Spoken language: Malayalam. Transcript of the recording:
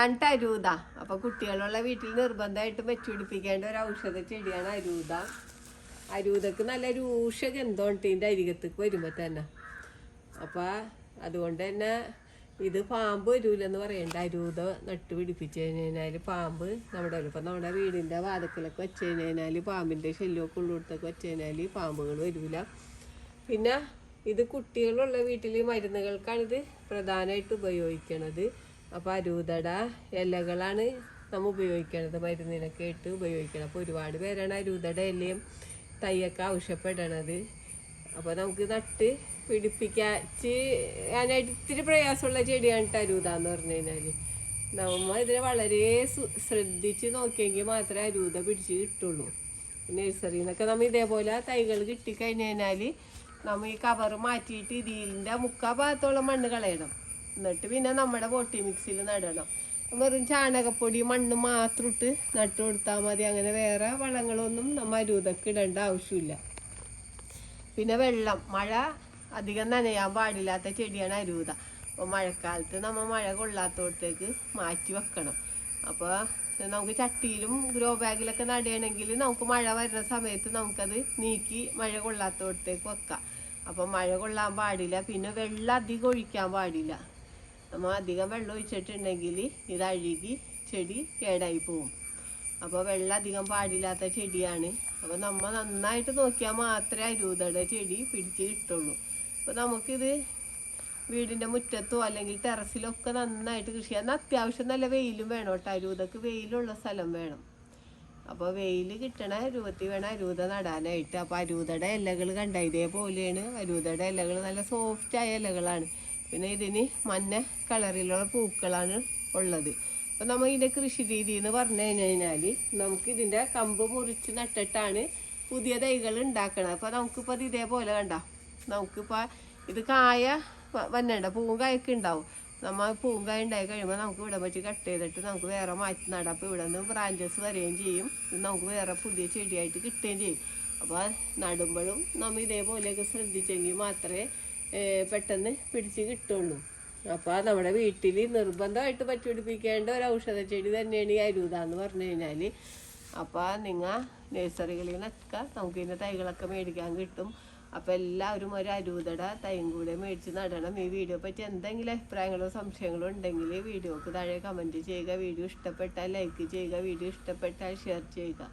രണ്ട് അരൂത അപ്പൊ കുട്ടികളുള്ള വീട്ടിൽ നിർബന്ധമായിട്ട് വെച്ചുപിടിപ്പിക്കേണ്ട ഒരു ഔഷധ ചെടിയാണ് അരൂത. അരൂതക്ക് നല്ല രൂക്ഷ ഗന്ധമുണ്ട് ഇതിന്റെ അരികത്തേക്ക് വരുമ്പോ തന്നെ. അപ്പൊ അതുകൊണ്ട് തന്നെ ഇത് പാമ്പ് വരൂലെന്ന് പറയണ്ട. അരൂത നട്ട് പിടിപ്പിച്ചു കഴിഞ്ഞാൽ പാമ്പ് നമ്മുടെ ഇപ്പം നമ്മുടെ വീടിന്റെ വാതക്കലൊക്കെ വെച്ച് കഴിഞ്ഞാൽ പാമ്പിന്റെ ശല്യമൊക്കെ ഉള്ളിടത്തൊക്കെ വെച്ച് കഴിഞ്ഞാൽ പാമ്പുകൾ വരൂല. പിന്നെ ഇത് കുട്ടികളുള്ള വീട്ടിൽ മരുന്നുകൾക്കാണിത് പ്രധാനമായിട്ട് ഉപയോഗിക്കണത്. അപ്പോൾ അരൂതട ഇലകളാണ് നമ്മൾ ഉപയോഗിക്കണത് മരുന്നിനൊക്കെ ഇട്ട് ഉപയോഗിക്കണം. അപ്പോൾ ഒരുപാട് പേരാണ് അരൂതട ഇലയും തൈയൊക്കെ ആവശ്യപ്പെടണത്. അപ്പോൾ നമുക്ക് നട്ട് പിടിപ്പിക്കാച്ച് അതിനായിട്ട് ഇത്തിരി പ്രയാസമുള്ള ചെടിയാണ് അരൂത എന്ന് പറഞ്ഞു കഴിഞ്ഞാൽ നമ്മൾ ഇതിനെ വളരെ ശ്രദ്ധിച്ച് നോക്കിയെങ്കിൽ മാത്രമേ അരൂത പിടിച്ച് കിട്ടുള്ളൂ. നഴ്സറിയിൽ നിന്നൊക്കെ നമ്മൾ ഇതേപോലെ തൈകൾ കിട്ടിക്കഴിഞ്ഞ് കഴിഞ്ഞാൽ നമ്മൾ ഈ കവർ മാറ്റിയിട്ട് ഇതിന്റെ മുക്കാ ഭാഗത്തോളം മണ്ണ് കളയണം. എന്നിട്ട് പിന്നെ നമ്മുടെ പൊട്ടി മിക്സിയിൽ നടണം. വെറും ചാണകപ്പൊടി മണ്ണ് മാത്രം ഇട്ട് നട്ടു കൊടുത്താൽ മതി. അങ്ങനെ വേറെ വളങ്ങളൊന്നും നമ്മൾ അരുതൊക്കെ ഇടേണ്ട ആവശ്യമില്ല. പിന്നെ വെള്ളം. മഴ അധികം നനയാൻ പാടില്ലാത്ത ചെടിയാണ് അരൂത. അപ്പോൾ മഴക്കാലത്ത് നമ്മൾ മഴ കൊള്ളാത്തോടത്തേക്ക് മാറ്റി വെക്കണം. അപ്പോൾ നമുക്ക് ചട്ടിയിലും ഗ്രോ ബാഗിലൊക്കെ നടുകയാണെങ്കിൽ നമുക്ക് മഴ വരുന്ന സമയത്ത് നമുക്കത് നീക്കി മഴ കൊള്ളാത്തോടത്തേക്ക് വെക്കാം. അപ്പം മഴ കൊള്ളാൻ പാടില്ല. പിന്നെ വെള്ളം അധികം ഒഴിക്കാൻ പാടില്ല. നമ്മൾ അധികം വെള്ളം ഒഴിച്ചിട്ടുണ്ടെങ്കിൽ ഇത് അഴുകി ചെടി കേടായി പോവും. അപ്പോൾ വെള്ളം അധികം പാടില്ലാത്ത ചെടിയാണ്. അപ്പോൾ നമ്മൾ നന്നായിട്ട് നോക്കിയാൽ മാത്രമേ അരൂതയുടെ ചെടി പിടിച്ച് കിട്ടുള്ളൂ. അപ്പോൾ നമുക്കിത് വീടിന്റെ മുറ്റത്തോ അല്ലെങ്കിൽ ടെറസിലൊക്കെ നന്നായിട്ട് കൃഷി ചെയ്യാൻ അത്യാവശ്യം നല്ല വെയിലും വേണം കേട്ടോ. അരൂതക്ക് വെയിലുള്ള സ്ഥലം വേണം. അപ്പോൾ വെയിൽ കിട്ടണ രൂപത്തിൽ വേണം അരൂത നടാനായിട്ട്. അപ്പോൾ അരൂതയുടെ ഇലകൾ കണ്ട? ഇതേപോലെയാണ്. അരൂതയുടെ ഇലകൾ നല്ല സോഫ്റ്റ് ആയ ഇലകളാണ്. പിന്നെ ഇതിന് മഞ്ഞ കളറിലുള്ള പൂക്കളാണ് ഉള്ളത്. അപ്പോൾ നമ്മൾ ഇതിന്റെ കൃഷി രീതി എന്ന് പറഞ്ഞു കഴിഞ്ഞാൽ നമുക്ക് ഇതിന്റെ കമ്പ് മുറിച്ച് നട്ടിട്ടാണ് പുതിയ തൈകൾ ഉണ്ടാക്കണം അപ്പോൾ നമുക്കിപ്പോൾ അത് ഇതേപോലെ കണ്ട നമുക്കിപ്പോൾ ഇത് കായ വന്നണ്ട പൂവും കായൊക്കെ ഉണ്ടാവും. നമ്മൾ പൂവും കായ ഉണ്ടായി കഴിയുമ്പോൾ നമുക്ക് ഇവിടെ വെച്ച് കട്ട് ചെയ്തിട്ട് നമുക്ക് വേറെ മാറ്റി നടാം. അപ്പോൾ ഇവിടെ നിന്ന് ബ്രാഞ്ചസ് വരികയും ചെയ്യും. നമുക്ക് വേറെ പുതിയ ചെടിയായിട്ട് കിട്ടുകയും ചെയ്യും. അപ്പോൾ നടുമ്പോഴും നമ്മൾ ഇതേപോലെയൊക്കെ ശ്രദ്ധിച്ചെങ്കിൽ മാത്രമേ പെട്ടെന്ന് പിടിച്ച് കിട്ടുള്ളൂ. അപ്പോൾ നമ്മുടെ വീട്ടിൽ നിർബന്ധമായിട്ട് പറ്റുപിടിപ്പിക്കേണ്ട ഒരു ഔഷധ ചെടി തന്നെയാണ് ഈ അരൂത എന്ന് പറഞ്ഞു കഴിഞ്ഞാൽ അപ്പോൾ നിങ്ങൾ നഴ്സറികളിൽ നിന്നൊക്കെ നമുക്ക് ഇതിന്റെ തൈകളൊക്കെ മേടിക്കാൻ കിട്ടും. അപ്പോൾ എല്ലാവരും ഒരു അരൂതട തൈയും കൂടെ മേടിച്ച് നടണം. ഈ വീഡിയോ പറ്റി എന്തെങ്കിലും അഭിപ്രായങ്ങളോ സംശയങ്ങളോ ഉണ്ടെങ്കിൽ വീഡിയോക്ക് താഴെ കമന്റ് ചെയ്യുക. വീഡിയോ ഇഷ്ടപ്പെട്ടാൽ ലൈക്ക് ചെയ്യുക. വീഡിയോ ഇഷ്ടപ്പെട്ടാൽ ഷെയർ ചെയ്യുക.